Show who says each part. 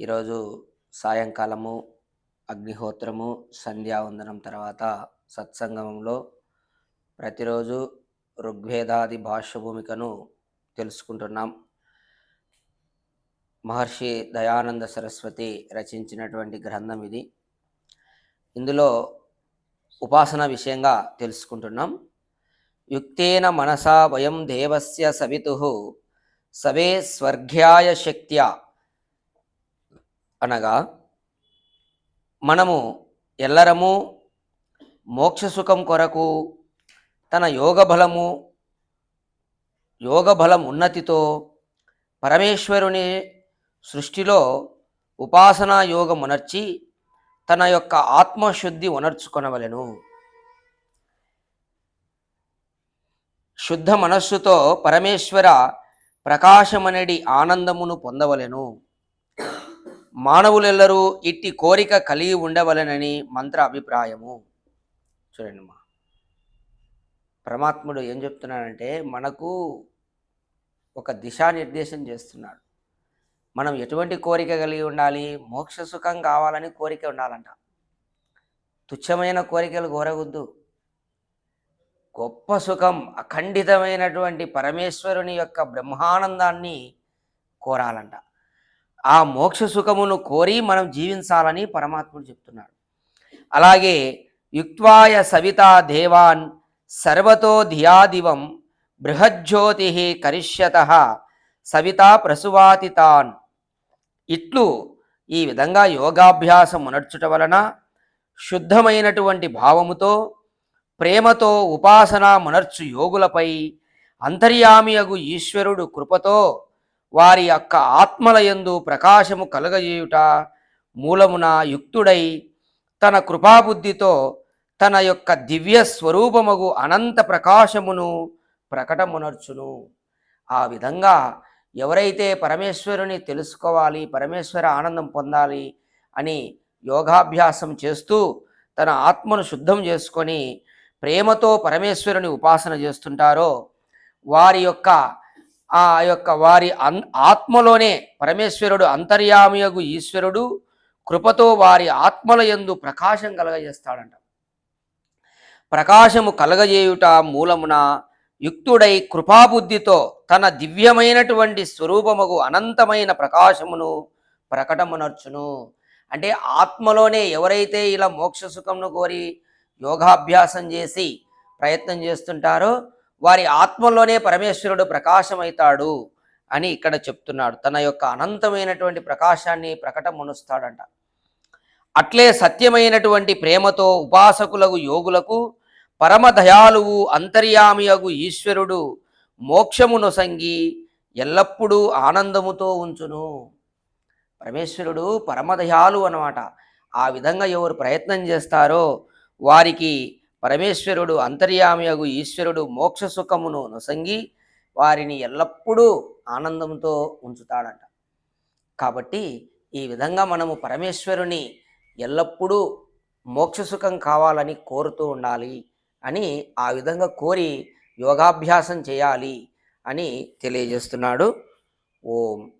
Speaker 1: ఈరోజు సాయంకాలము అగ్నిహోత్రము సంధ్యావందనం తర్వాత సత్సంగమంలో ప్రతిరోజు ఋగ్వేదాది భాష్య భూమికను తెలుసుకుంటున్నాం. మహర్షి దయానంద సరస్వతి రచించినటువంటి గ్రంథం ఇది. ఇందులో ఉపాసన విషయంగా తెలుసుకుంటున్నాం. యుక్తేన మనసా వయం దేవస్య సవితు సవే స్వర్గ్యాయ శక్త్యా అనగా మనము ఎల్లరము మోక్షసుఖం కొరకు తన యోగబలము యోగబలం ఉన్నతితో పరమేశ్వరుని సృష్టిలో ఉపాసనా యోగం ఉనర్చి తన యొక్క ఆత్మశుద్ధి ఉనర్చుకొనవలెను శుద్ధ మనస్సుతో పరమేశ్వర ప్రకాశమనడి ఆనందమును పొందవలెను. మానవులెల్లరూ ఇట్టి కోరిక కలిగి ఉండవలెనని మంత్ర అభిప్రాయము చూడండి మా పరమాత్ముడు ఏం చెప్తున్నాడంటే మనకు ఒక దిశానిర్దేశం చేస్తున్నాడు. మనం ఎటువంటి కోరిక కలిగి ఉండాలి? మోక్ష సుఖం కావాలని కోరిక ఉండాలంట. తుచ్చమైన కోరికలు కోరవద్దు. గొప్ప సుఖం అఖండితమైనటువంటి పరమేశ్వరుని యొక్క బ్రహ్మానందాన్ని కోరాలంట. ఆ మోక్ష సుఖమును కోరి మనం జీవించాలని పరమాత్ముడు చెప్తున్నాడు. అలాగే యుక్వాయ సవితా దేవాన్ సర్వతో ధియాదివం బృహజ్యోతి కరిష్యత సవితా ప్రసువాతితాన్. ఇట్లు ఈ విధంగా యోగాభ్యాసం నడుచుట వలన శుద్ధమైనటువంటి భావముతో ప్రేమతో ఉపాసన మునర్చు యోగులపై అంతర్యామియగు ఈశ్వరుడు కృపతో వారి యొక్క ఆత్మలయందు ప్రకాశము కలగజేయుట మూలమున యుక్తుడై తన కృపాబుద్ధితో తన యొక్క దివ్య స్వరూపమగు అనంత ప్రకాశమును ప్రకటమునర్చును. ఆ విధంగా ఎవరైతే పరమేశ్వరుని తెలుసుకోవాలి పరమేశ్వర ఆనందం పొందాలి అని యోగాభ్యాసం చేస్తూ తన ఆత్మను శుద్ధం చేసుకొని ప్రేమతో పరమేశ్వరుని ఉపాసన చేస్తుంటారో వారి యొక్క ఆ యొక్క వారి అన్ ఆత్మలోనే పరమేశ్వరుడు అంతర్యామియగు ఈశ్వరుడు కృపతో వారి ఆత్మల ఎందు ప్రకాశం కలగజేస్తాడంట. ప్రకాశము కలగజేయుట మూలమున యుక్తుడై కృపాబుద్ధితో తన దివ్యమైనటువంటి స్వరూపముకు అనంతమైన ప్రకాశమును ప్రకటమునర్చును. అంటే ఆత్మలోనే ఎవరైతే ఇలా మోక్ష సుఖమును కోరి యోగాభ్యాసం చేసి ప్రయత్నం చేస్తుంటారో వారి ఆత్మలోనే పరమేశ్వరుడు ప్రకాశమవుతాడు అని ఇక్కడ చెప్తున్నాడు. తన యొక్క అనంతమైనటువంటి ప్రకాశాన్ని ప్రకటమునుస్తాడంట. అట్లే సత్యమైనటువంటి ప్రేమతో ఉపాసకులకు యోగులకు పరమదయాలువు అంతర్యామియగు ఈశ్వరుడు మోక్షమును సంగి ఎల్లప్పుడూ ఆనందముతో ఉంచును. పరమేశ్వరుడు పరమదయాలు అన్నమాట. ఆ విధంగా ఎవరు ప్రయత్నం చేస్తారో వారికి పరమేశ్వరుడు అంతర్యామియగు ఈశ్వరుడు మోక్ష సుఖమును నొసంగి వారిని ఎల్లప్పుడూ ఆనందంతో ఉంచుతాడంట. కాబట్టి ఈ విధంగా మనము పరమేశ్వరుని ఎల్లప్పుడూ మోక్ష సుఖం కావాలని కోరుతూ ఉండాలి అని ఆ విధంగా కోరి యోగాభ్యాసం చేయాలి అని తెలియజేస్తున్నాడు. ఓం